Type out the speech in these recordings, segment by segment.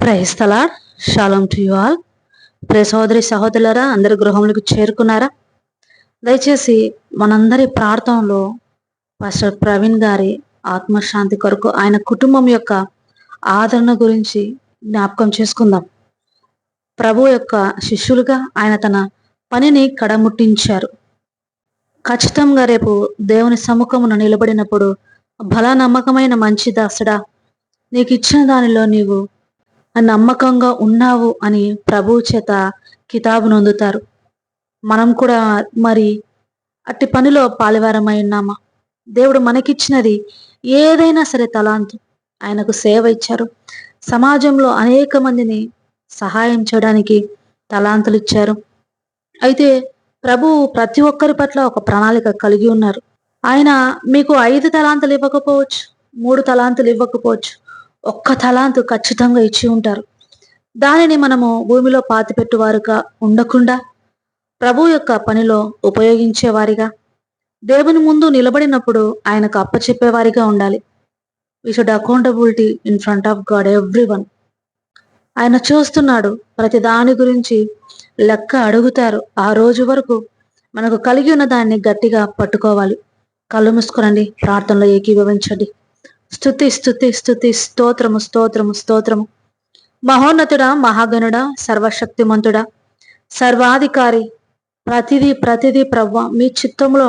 ప్రైస్తలా షాలం to you all. ప్రే సహోదరి సహోదరులరా అందరి గృహంలోకి చేరుకున్నారా? దయచేసి మనందరి ప్రార్థనలో పాస్టర్ ప్రవీణ్ గారి ఆత్మశాంతి కొరకు ఆయన కుటుంబం యొక్క ఆదరణ గురించి జ్ఞాపకం చేసుకుందాం. ప్రభు యొక్క శిష్యులుగా ఆయన తన పనిని కడముట్టించారు. ఖచ్చితంగా రేపు దేవుని సముఖమున నిలబడినప్పుడు బల నమ్మకమైన మంచి దాసుడా నీకు ఇచ్చిన దానిలో నీవు నమ్మకంగా ఉన్నావు అని ప్రభువు చేత కితాబు నొందుతారు. మనం కూడా మరి అట్టి పనిలో పాలివారమై ఉన్నామా? దేవుడు మనకిచ్చినది ఏదైనా సరే తలాంతు. ఆయనకు సేవ ఇచ్చారు. సమాజంలో అనేక మందిని సహాయం చేయడానికి తలాంతులు ఇచ్చారు. అయితే ప్రభువు ప్రతి ఒక్కరి పట్ల ఒక ప్రణాళిక కలిగి ఉన్నారు. ఆయన మీకు ఐదు తలాంతులు ఇవ్వకపోవచ్చు మూడు తలాంతులు ఇవ్వకపోవచ్చు. ఒక్క తలాంతు ఖచ్చితంగా ఇచ్చి ఉంటారు. దానిని మనము భూమిలో పాతిపెట్టువారుగా ఉండకుండా ప్రభు యొక్క పనిలో ఉపయోగించేవారిగా దేవుని ముందు నిలబడినప్పుడు ఆయనకు అప్పచెప్పేవారిగా ఉండాలి. We should accountability in front of God everyone ఆయన చూస్తున్నాడు ప్రతి దాని గురించి లెక్క అడుగుతారు. ఆ రోజు వరకు మనకు కలిగి ఉన్న దాన్ని గట్టిగా పట్టుకోవాలి. కళ్ళు మూసుకోనండి ప్రార్థనలో ఏకీభవించండి. స్థుతి స్థుతి స్థుతి స్తోత్రము స్తోత్రము స్తోత్రము. మహోన్నతుడా మహాగణుడా సర్వశక్తిమంతుడా. సర్వాధికారి ప్రతిదీ ప్రతిదీ ప్రవ్వ మీ చిత్తంలో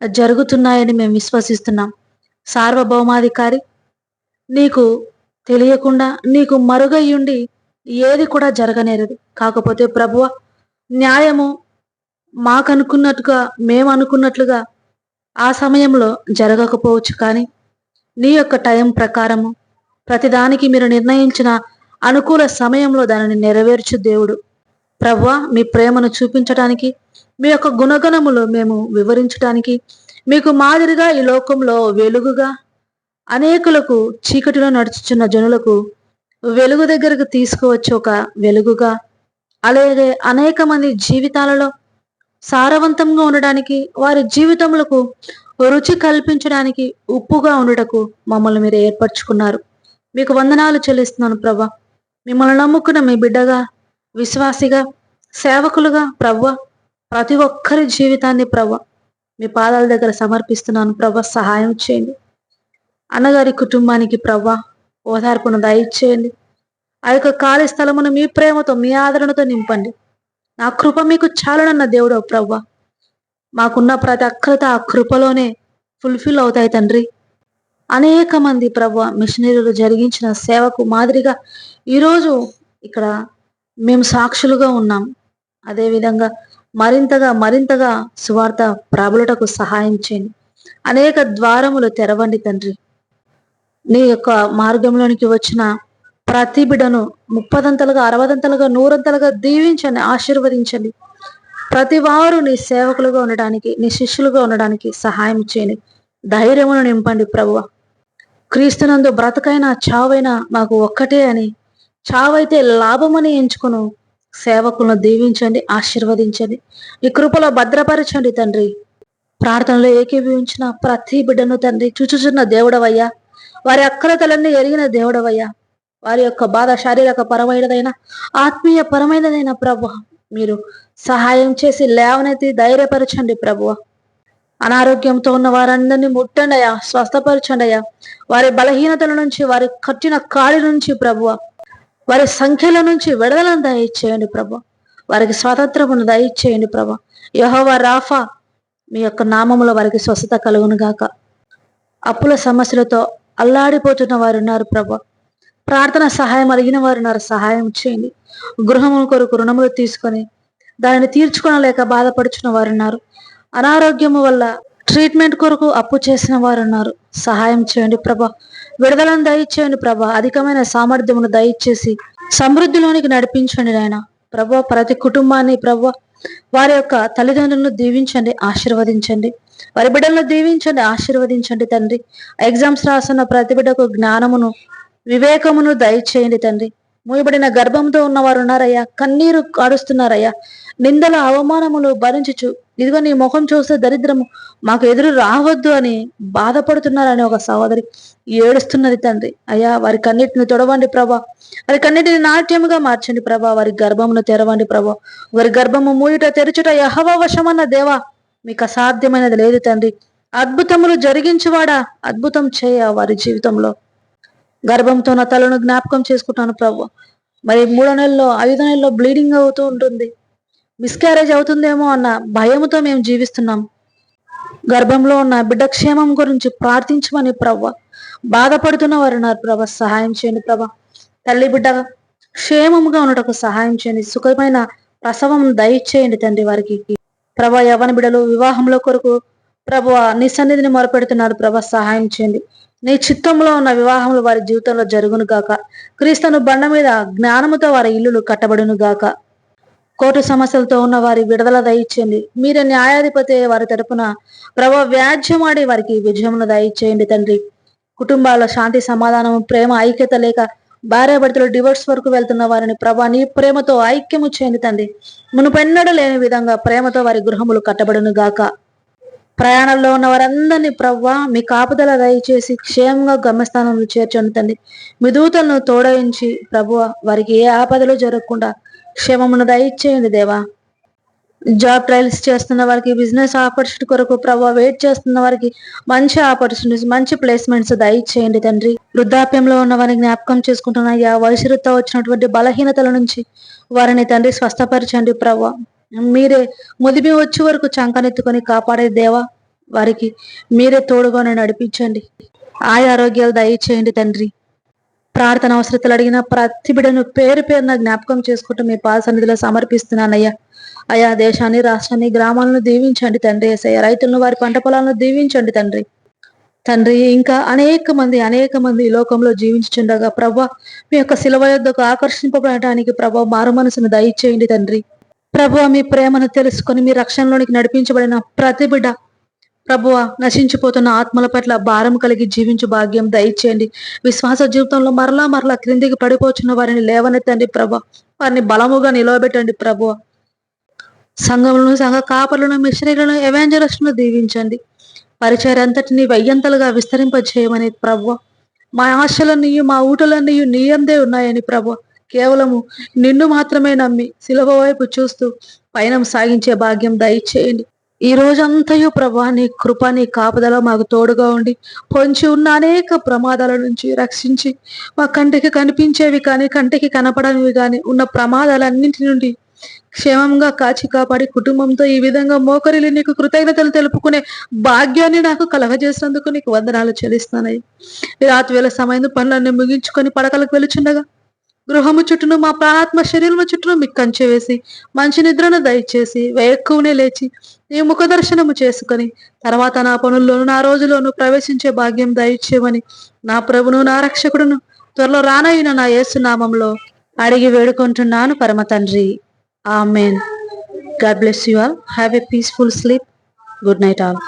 జరుగుతున్నాయని మేము విశ్వసిస్తున్నాం. సార్వభౌమాధికారి నీకు తెలియకుండా నీకు మరుగయ్యుండి ఏది కూడా జరగనేరదు. కాకపోతే ప్రభువ న్యాయము మాకు అనుకున్నట్టుగా మేము అనుకున్నట్లుగా ఆ సమయంలో జరగకపోవచ్చు కానీ నీ యొక్క టైం ప్రకారము ప్రతిదానికి మీరు నిర్ణయించిన అనుకూల సమయంలో దానిని నెరవేర్చు దేవుడు. ప్రవ్వా మీ ప్రేమను చూపించడానికి మీ యొక్క గుణగణములు మేము వివరించడానికి మీకు మాదిరిగా ఈ లోకంలో వెలుగుగా అనేకులకు చీకటిలో నడుచుచున్న జనులకు వెలుగు దగ్గరకు తీసుకువచ్చి ఒక వెలుగుగా అలాగే అనేక మంది జీవితాలలో సారవంతంగా ఉండడానికి వారి జీవితములకు రుచి కల్పించడానికి ఉప్పుగా ఉండటకు మమ్మల్ని మీరు ఏర్పరచుకున్నారు. మీకు వందనాలు చెల్లిస్తున్నాను ప్రభా. మిమ్మల్ని నమ్ముకున్న మీ బిడ్డగా విశ్వాసిగా సేవకులుగా ప్రవ్వ ప్రతి ఒక్కరి జీవితాన్ని ప్రవ్వ మీ పాదాల దగ్గర సమర్పిస్తున్నాను ప్రభ. సహాయం చేయండి. అన్నగారి కుటుంబానికి ప్రవ్వ ఓదార్పును దయచేయండి. ఆ యొక్క ఖాళీ స్థలమును మీ ప్రేమతో మీ ఆదరణతో నింపండి. నా కృప మీకు చాలనన్న దేవుడు ప్రవ్వ. మాకున్న ప్రతి అక్కరత ఆ కృపలోనే ఫుల్ఫిల్ అవుతాయి తండ్రి. అనేక మంది ప్రభు మిషనరీలు జరిగించిన సేవకు మాదిరిగా ఈరోజు ఇక్కడ మేము సాక్షులుగా ఉన్నాం. అదేవిధంగా మరింతగా మరింతగా సువార్త ప్రాబులటకు సహాయం చేయండి. అనేక ద్వారములు తెరవండి తండ్రి. నీ యొక్క మార్గంలోనికి వచ్చిన ప్రతి బిడను ముప్పదంతలుగా అరవదంతలుగా నూరంతలుగా దీవించండి ఆశీర్వదించండి. ప్రతి వారు నీ సేవకులుగా ఉండడానికి నీ శిష్యులుగా ఉండడానికి సహాయం చేయండి. ధైర్యమును నింపండి ప్రభువ. క్రీస్తునందు బ్రతకైనా చావైనా మాకు ఒక్కటే అని. చావైతే లాభమని ఎంచుకును. సేవకులను దీవించండి ఆశీర్వదించండి. ఈ కృపలో భద్రపరచండి తండ్రి. ప్రార్థనలో ఏకీభవించిన ప్రతి బిడ్డను తండ్రి చూచుచున్న దేవుడవయ్యా. వారి అక్రతలన్నీ ఎరిగిన దేవుడవయ్యా. వారి యొక్క బాధ శారీరక పరమైనదైన ఆత్మీయ పరమైనదైన ప్రభు మీరు సహాయం చేసి లేవనెత్తి ధైర్యపరచండి ప్రభువ. అనారోగ్యంతో ఉన్న వారందరినీ ముట్టండి అయ్యా స్వస్థపరచండి అయ్యా. వారి బలహీనతల నుంచి వారి కట్టిన కాడి నుంచి ప్రభువ వారి సంఖ్యల నుంచి విడుదలను దయచేయండి ప్రభు వారికి స్వాతంత్రమును దయచేయండి ప్రభు యహోవా రాఫా మీ యొక్క నామములో వారికి స్వస్థత కలుగును గాక అప్పుల సమస్యలతో అల్లాడిపోతున్న వారు ఉన్నారు ప్రభు ప్రార్థన సహాయం అడిగిన వారు ఉన్నారు. సహాయం చేయండి. గృహము కొరకు రుణములు తీసుకొని దానిని తీర్చుకోనలేక బాధపడుచున్న వారు ఉన్నారు. అనారోగ్యము వల్ల ట్రీట్మెంట్ కొరకు అప్పు చేసిన వారు ఉన్నారు. సహాయం చేయండి ప్రభా. విడుదలను దయచేయండి ప్రభా. అధికమైన సామర్థ్యమును దయచేసి సమృద్ధిలోనికి నడిపించండి నాయన. ప్రభా ప్రతి కుటుంబాన్ని ప్రభా వారి యొక్క తల్లిదండ్రులను దీవించండి ఆశీర్వదించండి. వారి బిడ్డలను దీవించండి ఆశీర్వదించండి తండ్రి. ఎగ్జామ్స్ రాస్తున్న ప్రతి బిడ్డకు జ్ఞానమును వివేకమును దయచేయండి తండ్రి. మూయబడిన గర్భంతో ఉన్నవారు ఉన్నారయ్యా. కన్నీరు కాడుస్తున్నారయ్యా నిందల అవమానములు భరించుచు. ఇదిగో నీ ముఖం చూస్తే దరిద్రము. మాకు ఎదురు రావద్దు అని బాధపడుతున్నారని ఒక సహోదరి ఏడుస్తున్నది తండ్రి. అయ్యా వారి కన్నిటిని తొడవండి ప్రభా. వారి కన్నిటిని నాట్యముగా మార్చండి ప్రభా. వారి గర్భమును తెరవండి ప్రభా. వారి గర్భము మూయుట తెరుచుట యహవ వశమన్న దేవా. మీకు అసాధ్యమైనది లేదు తండ్రి. అద్భుతములు జరిగించువాడా? అద్భుతం చేయ వారి జీవితంలో. గర్భంతో నా తలను జ్ఞాపకం చేసుకుంటాను ప్రభు. మరి మూడో నెలలో ఐదో నెలలో బ్లీడింగ్ అవుతూ ఉంటుంది. మిస్క్యారేజ్ అవుతుందేమో అన్న భయంతో మేము జీవిస్తున్నాం. గర్భంలో ఉన్న బిడ్డ క్షేమం గురించి ప్రార్థించమని ప్రభు. బాధపడుతున్న వారు ఉన్నారు ప్రభ. సహాయం చేయండి ప్రభ. తల్లి బిడ్డ క్షేమముగా ఉండటకు సహాయం చేయండి. సుఖమైన ప్రసవం దయచేయండి తండ్రి వారికి. ప్రభ యవన బిడలు వివాహంలో కొరకు ప్రభు నీ సన్నిధిని మొరపెడుతున్నారు. ప్రభ సహాయం చేయండి. నీ చిత్తంలో ఉన్న వివాహములు వారి జీవితంలో జరుగును గాక. క్రీస్తును బండ మీద జ్ఞానముతో వారి ఇల్లులు కట్టబడును గాక. కోర్టు సమస్యలతో ఉన్న వారి విడుదల దయచేయండి. మీరే న్యాయాధిపతి వారి తరపున ప్రభా వ్యాజ్యమాడి వారికి విజయమును దయచేయండి తండ్రి. కుటుంబాల శాంతి సమాధానం ప్రేమ ఐక్యత లేక భార్యాభర్తలు డివోర్స్ వరకు వెళ్తున్న వారిని ప్రభా నీ ప్రేమతో ఐక్యము చేయండి తండ్రి. మునుపెన్నడూ లేని విధంగా ప్రేమతో వారి గృహములు కట్టబడును గాక. ప్రయాణంలో ఉన్న వారందరినీ ప్రవ్వా మీ కాపుదల దయచేసి క్షేమంగా గమ్యస్థానంలో చేర్చండి తండ్రి. మీ దూతలను తోడయించి ప్రభువ వారికి ఏ ఆపదలు జరగకుండా క్షేమమును దయచేయండి దేవా. జాబ్ ట్రయల్స్ చేస్తున్న వారికి బిజినెస్ ఆపర్చునిటీ కొరకు ప్రభావ వెయిట్ చేస్తున్న వారికి మంచి ఆపర్చునిటీస్ మంచి ప్లేస్మెంట్స్ దయచేయండి తండ్రి. వృద్ధాప్యంలో ఉన్న వారిని జ్ఞాపకం చేసుకుంటున్న యా వయసుతో వచ్చినటువంటి బలహీనతల నుంచి వారిని తండ్రి స్వస్థపరచండి ప్రభావ మీరే ముదిమి వచ్చే వరకు చంకనెత్తుకొని కాపాడే దేవా వారికి మీరే తోడుగానే నడిపించండి. ఆయా ఆరోగ్యాలు దయచేయండి తండ్రి. ప్రార్థన అవసరతలు అడిగిన ప్రతి బిడను పేరు పేరున జ్ఞాపకం చేసుకుంటూ మీ పాద సన్నిధిలో సమర్పిస్తున్నానయ్యా. అయా దేశాన్ని రాష్ట్రాన్ని గ్రామాలను దీవించండి తండ్రి ఎసయ్య రైతులను వారి పంట పొలాలను దీవించండి తండ్రి. తండ్రి ఇంకా అనేక మంది అనేక మంది ఈ లోకంలో జీవించుండగా ప్రభా మీ యొక్క శిలవ యొద్దకు ఆకర్షింపబడటానికి ప్రభా మారు మనసును దయచేయండి తండ్రి. ప్రభువ మీ ప్రేమను తెలుసుకొని మీ రక్షణలోనికి నడిపించబడిన ప్రతి బిడ్డ ప్రభువ నశించిపోతున్న ఆత్మల పట్ల భారం కలిగి జీవించు భాగ్యం దయచేయండి. విశ్వాస జీవితంలో మరలా మరలా క్రిందికి పడిపోచున్న వారిని లేవనెత్తండి ప్రభు వారిని బలముగా నిలవబెట్టండి ప్రభువ. సంఘములను సంఘ కాపలను మిషనరీలను ఎవాంజలిస్టులను దీవించండి. పరిచయం అంతటిని వెయ్యంతలుగా విస్తరింపజేయమని ప్రభు మా ఆశలన్నీ మా ఊటలన్నీ నీయందే ఉన్నాయని ప్రభు కేవలము నిన్ను మాత్రమే నమ్మి శిలవ వైపు చూస్తూ పయనం సాగించే భాగ్యం దయచేయండి. ఈ రోజంతయు ప్రభా నీ కృప నీ కాపుదల మాకు తోడుగా ఉండి పొంచి ఉన్న అనేక ప్రమాదాల నుంచి రక్షించి మా కంటికి కనిపించేవి కానీ కంటికి కనపడనివి కానీ ఉన్న ప్రమాదాలన్నింటి నుండి క్షేమంగా కాచి కాపాడి కుటుంబంతో ఈ విధంగా మోకరిలు నీకు కృతజ్ఞతలు తెలుపుకునే భాగ్యాన్ని నాకు కలగజేసినందుకు నీకు వందనాలు చెల్లిస్తున్నాయి రాత్రి వేళ సమయం పనులన్నీ ముగించుకొని పడకలకు వెలుచుండగా గృహము చుట్టూను మా ప్రాణాత్మ శరీరము చుట్టూను మీకు కంచె వేసి మంచి నిద్రను దయచేసి వేక్కువనే లేచి నీ ముఖ దర్శనము చేసుకొని తర్వాత నా పనుల్లోను నా రోజులోను ప్రవేశించే భాగ్యం దయచేయమని నా ప్రభును నా రక్షకుడును త్వరలో రానయిన నా యేసునామంలో అడిగి వేడుకుంటున్నాను పరమ తండ్రి. Amen. God bless you all. Have a peaceful sleep. Good night all.